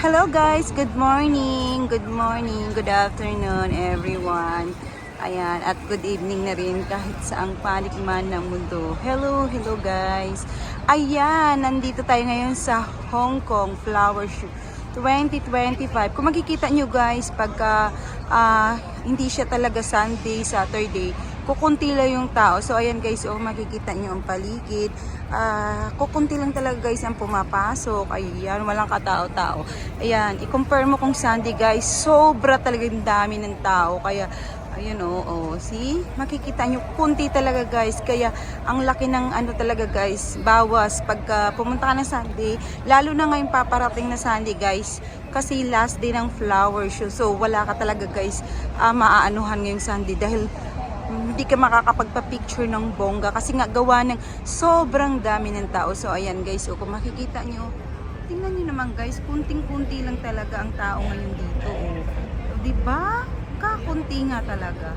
Hello guys, good morning, good morning, good afternoon everyone. Ayan, at good evening na rin kahit saang panig man ng mundo. Hello, hello guys. Ayan, nandito tayo ngayon sa Hong Kong Flower Show 2025. Kung makikita nyo guys, pagka ah, hindi siya talaga Sunday, Saturday, kukunti lang yung tao. So ayan guys, oh, makikita nyo ang paligid. Ah, kukunti lang talaga guys ang pumapasok. Ayan, walang katao-tao. Ayan, i-compare mo kung Sunday guys, sobra talaga yung dami ng tao. Kaya, ayun oh, oh, see? Makikita nyo, kunti talaga guys. Kaya, ang laki ng ano talaga guys, bawas pagka pumunta ka ng Sunday. Lalo na ngayon paparating na Sunday guys. Kasi last day ng flower show. So, wala ka talaga guys ah, maaanuhan ngayong Sunday dahil hindi ka makakapagpa-picture ng bongga kasi nga gawa ng sobrang dami ng tao. So ayan guys, o kung makikita nyo, tingnan nyo naman guys, kunting-kunti lang talaga ang tao ngayon dito. O, di ba? Kakunti nga talaga.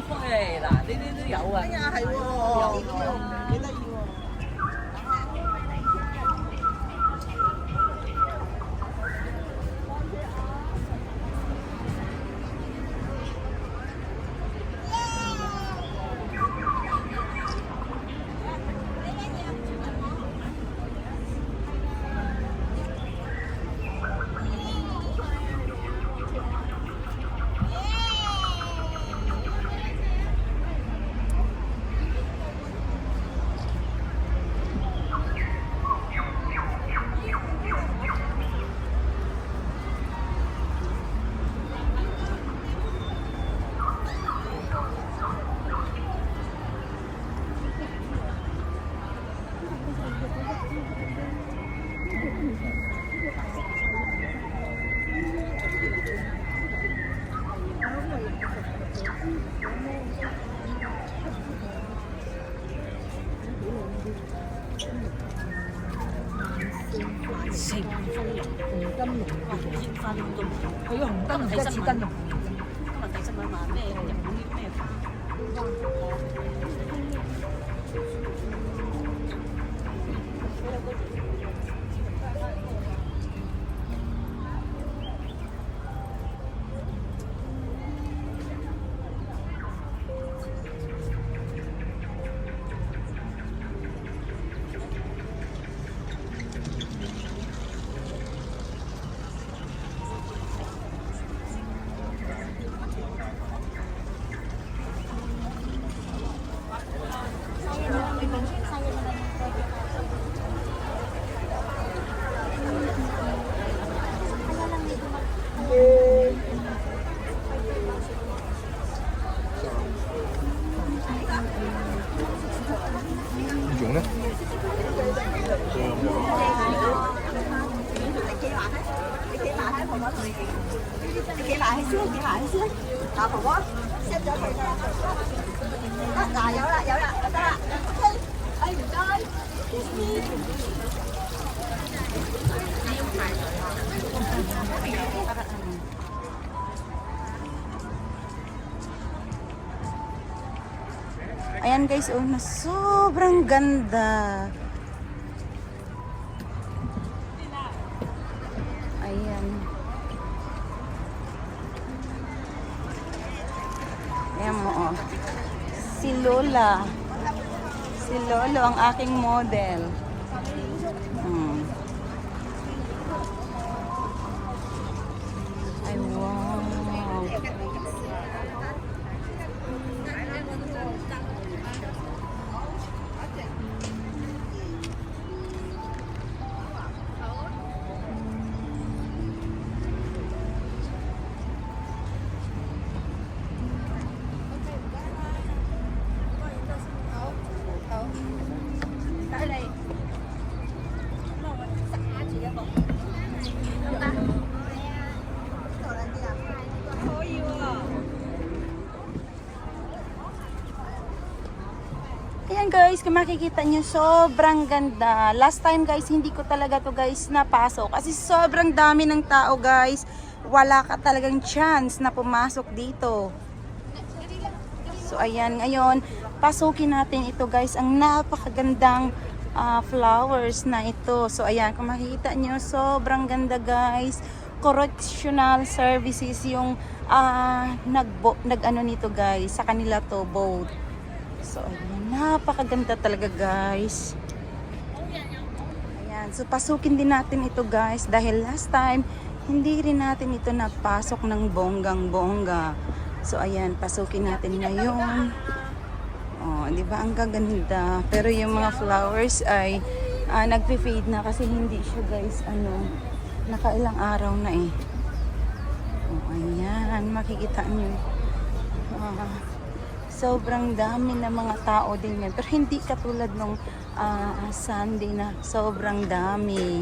會嗱？呢啲都有啊。哎呀，係喎，有幾得意喎！成風龍、紅燈籠、煙花龍都佢紅燈籠真係似燈籠。今日睇新聞話咩？日本啲咩花？你企埋去先，企埋去先。嗱，婆婆 set 咗佢啦。得，嗱，有啦，有啦，得啦。OK，哎，唔该。 Ayan guys, oh, na sobrang ganda. Ayan mo, oh. Si Lola. Si Lolo, ang aking model. Hmm. Ay, wow. Guys, kung makikita nyo, sobrang ganda. Last time guys, hindi ko talaga to guys napasok. Kasi sobrang dami ng tao guys. Wala ka talagang chance na pumasok dito. So ayan, ngayon, pasukin natin ito guys. Ang napakagandang ah, flowers na ito. So ayan, kung makikita nyo, sobrang ganda guys. Correctional services yung ah, nag, nag ano nito guys. Sa kanila to, boat. So, ayan. Napakaganda talaga, guys. Ayan. So, pasukin din natin ito, guys. Dahil last time, hindi rin natin ito napasok ng bonggang-bongga. So, ayan. Pasukin natin ngayon. Oh, di ba? Ang gaganda. Pero yung mga flowers ay ah, nagpe-fade na kasi hindi siya, guys, ano, nakailang araw na eh. Oh, ayan. Makikita nyo. Ah, sobrang dami ng mga tao din yan. Pero hindi katulad nung ah, Sunday na sobrang dami.